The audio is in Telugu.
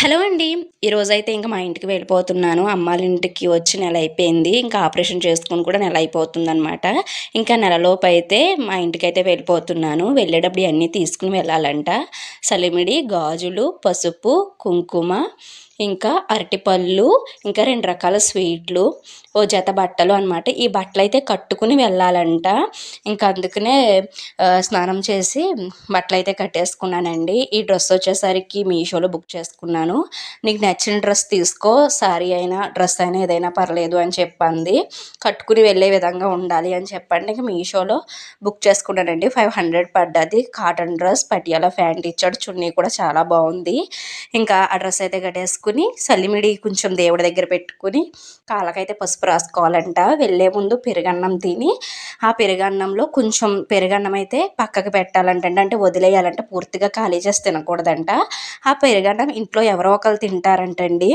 హలో అండి. ఈరోజైతే ఇంకా మా ఇంటికి వెళ్ళిపోతున్నాను. అమ్మాళ్ళ ఇంటికి వచ్చి నెల అయిపోయింది. ఇంకా ఆపరేషన్ చేసుకుని కూడా నెల అయిపోతుందనమాట ఇంకా నెలలోపు అయితే మా ఇంటికి అయితే వెళ్ళిపోతున్నాను. వెళ్ళేటప్పుడు అన్నీ తీసుకుని వెళ్ళాలంట. సలిమిడి గాజులు పసుపు కుంకుమ ఇంకా అరటిపళ్ళు ఇంకా రెండు రకాల స్వీట్లు ఓ జత బట్టలు అనమాట ఈ బట్టలు అయితే కట్టుకుని వెళ్ళాలంట. ఇంకా అందుకనే స్నానం చేసి బట్టలు అయితే కట్టేసుకున్నానండి. ఈ డ్రెస్ వచ్చేసరికి మీషోలో బుక్ చేసుకున్నాను. నీకు నచ్చిన డ్రెస్ తీసుకో సారీ అయినా డ్రెస్ అయినా ఏదైనా పర్లేదు అని చెప్పింది. కట్టుకుని వెళ్ళే విధంగా ఉండాలి అని చెప్పండి. ఇంకా మీషోలో బుక్ చేసుకున్నానండి. ఫైవ్ హండ్రెడ్ పడ్డది. కాటన్ డ్రెస్ పటియాలా ప్యాంట్ ఇచ్చాడు. చున్నీ కూడా చాలా బాగుంది. ఇంకా ఆ డ్రెస్ అయితే కట్టేసుకుని సల్లిమిడి కొంచెం దేవుడి దగ్గర పెట్టుకుని కాళ్ళకైతే పసుపు పసుపు రాసుకోవాలంట. వెళ్ళే ముందు పెరుగన్నం తిని ఆ పెరుగన్నంలో కొంచెం పెరుగన్నం అయితే పక్కకు పెట్టాలంట అంటే వదిలేయాలంట పూర్తిగా ఖాళీ చేసి తినకూడదంట. ఆ పెరుగన్నం ఇంట్లో ఎవరో ఒకరు తింటారంటండి.